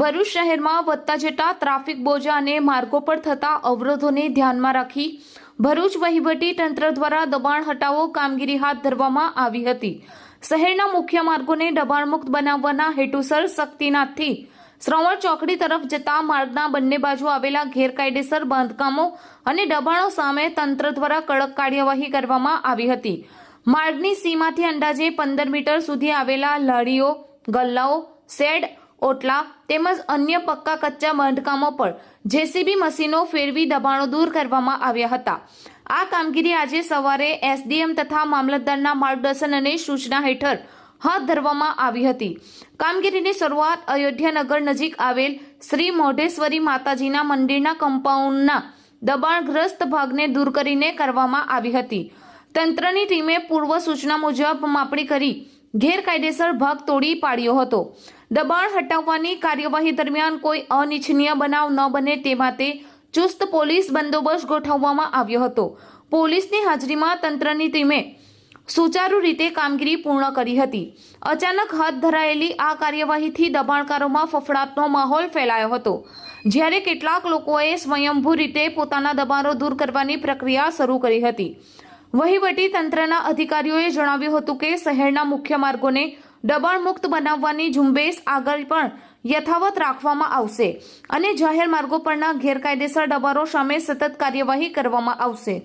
ભરૂચ શહેરમાં વધતા જતા ટ્રાફિક બોજા અને માર્ગો પર થતા અવરોધોને ધ્યાનમાં રાખી ભરૂચ વહીવટી તંત્ર દ્વારા દબાણ હટાવો કામગીરી હાથ ધરવામાં આવી હતી. શહેરના મુખ્ય માર્ગોને દબાણમુક્ત બનાવવાના હેતુસર શક્તિનાથથી શ્રવણ ચોકડી તરફ જતા માર્ગના બંને બાજુ આવેલા ગેરકાયદેસર બાંધકામો અને દબાણો સામે તંત્ર દ્વારા કડક કાર્યવાહી કરવામાં આવી હતી. માર્ગની સીમાથી અંદાજે પંદર મીટર સુધી આવેલા લારીઓ, ગલ્લાઓ, શેડ ઓટલા તેમજ અન્ય પક્કા કચ્ચા બાંધકામો પર જેસીબી મશીનો ફેરવી દબાણો દૂર કરવામાં આવ્યા હતા. આ કામગીરી આજે સવારે એસડીએમ તથા મામલતદારના માર્ગદર્શન અને સૂચના હેઠળ હાથ ધરવામાં આવી હતી. કામગીરીની શરૂઆત અયોધ્યાનગર નજીક આવેલ શ્રી મોઢેશ્વરી માતાજીના મંદિરના કમ્પાઉન્ડના દબાણગ્રસ્ત ભાગને દૂર કરીને કરવામાં આવી હતી. તંત્રની ટીમે પૂર્વ સૂચના મુજબ માપણી કરી ગેરકાયદેસર ભાગ તોડી પાડ્યો હતો. દબાણ હટાવવાની કાર્યવાહી દરમિયાન કોઈ અનિચ્છનીય બનાવ ન બને તે માટે ચુસ્ત પોલીસ બંદોબસ્ત ગોઠવવામાં આવ્યો હતો. પોલીસની હાજરીમાં તંત્રની ટીમે સુચારુ રીતે કામગીરી પૂર્ણ કરી હતી. અચાનક હાથ ધરાયેલી આ કાર્યવાહીથી દબાણકારોમાં ફફડાટનો માહોલ ફેલાયો હતો. જ્યારે કેટલાક લોકોએ સ્વયંભૂ રીતે પોતાના દબાણો દૂર કરવાની પ્રક્રિયા શરૂ કરી હતી. વહીવટી તંત્રના અધિકારીઓએ જણાવ્યું હતું કે શહેરના મુખ્ય માર્ગોને દબાણ મુક્ત બનાવવાની ઝુંબેશ આગળ પણ યથાવત રાખવામાં આવશે અને જાહેર માર્ગો પરના ગેરકાયદેસર દબાણો સામે સતત કાર્યવાહી કરવામાં આવશે.